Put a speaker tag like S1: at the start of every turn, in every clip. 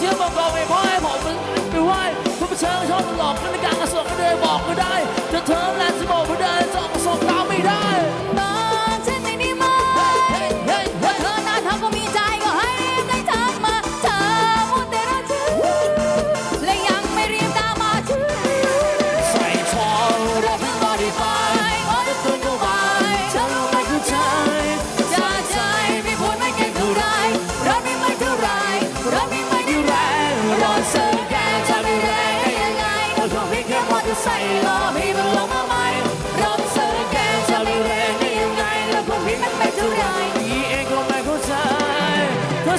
S1: Chúc mừng.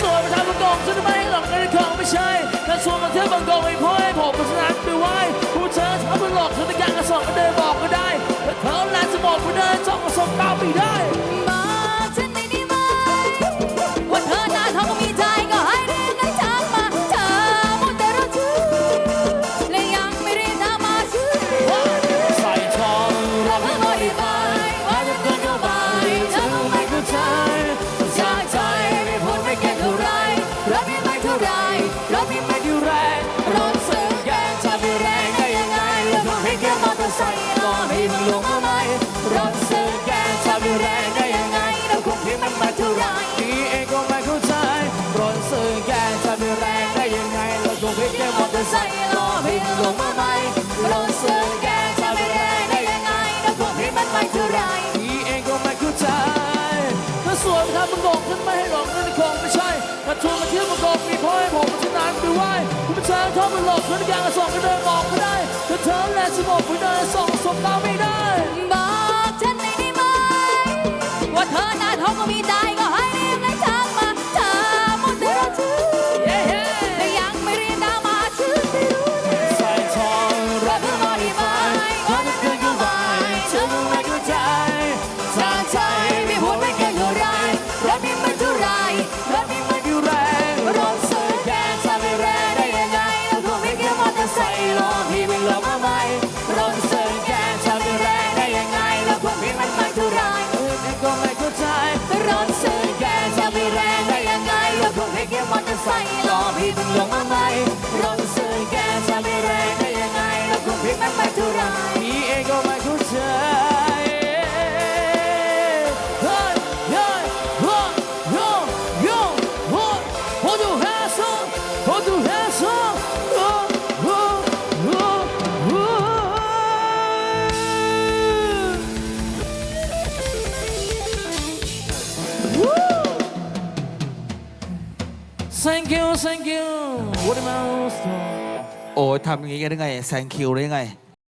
S1: ส่วนประธานบางก
S2: องจะไมหลอกเงินท
S1: องไม่ใช่กระทรวงกาเที่ยวบางกองไอ้พ่อให้ผมเพรานั้นไปไห
S2: ว้ผู้เชิ
S1: ญเอาไป
S2: ห
S1: ลอกเธอตะการกระสอบมาเดินบอก มลงมาไห
S2: มรักเธอแกทำ
S1: ดูแรง
S2: ได้ยังไงเราคงทิ้งมันมาเท่าไร
S1: ที่เองก็ไม่เข้าใจรักเธอแกทำดูแรงได้ยังไงเราคงพิจารณามอเตอร์ไซค์
S2: ล้อพิมลงมาไหมรักเธอแกทำดูแรงได้ยังไงเราคงทิ้งมันมาเท่าไร
S1: ที่เองก็ไม่เข้าใจถ้าสวยถ้ามึงโงขึ้นไม่ให้หลงนั่นคงไม่ใช่ถ้าชวนมาเที่ยวมึงโงมีพ่อให้ผมที่นั่นไปไหว้ ธอเข้ามาหลอบคนอย่างส่งก็เดินออกไม่ได้แต่เธอและสมองไม่เดินส่งสมตาไม่ได้
S2: บอกฉันได้ไหมว่าเธอหน้าท้องก็มีตา
S1: ใส่ล้อ
S2: พี่มึงลงมาไหมเราซื้อแกจะไม่แรงได้ยังไงเราวก็พี่มันไม่เท่าไร
S1: พี่เองก็ไม่เข้าใจโอ้ดูแฮซโอ้ดูแฮซ thank you thank you
S3: โอ้ยทำอย่างนี้กันได้ไง thank you ได้ยังไง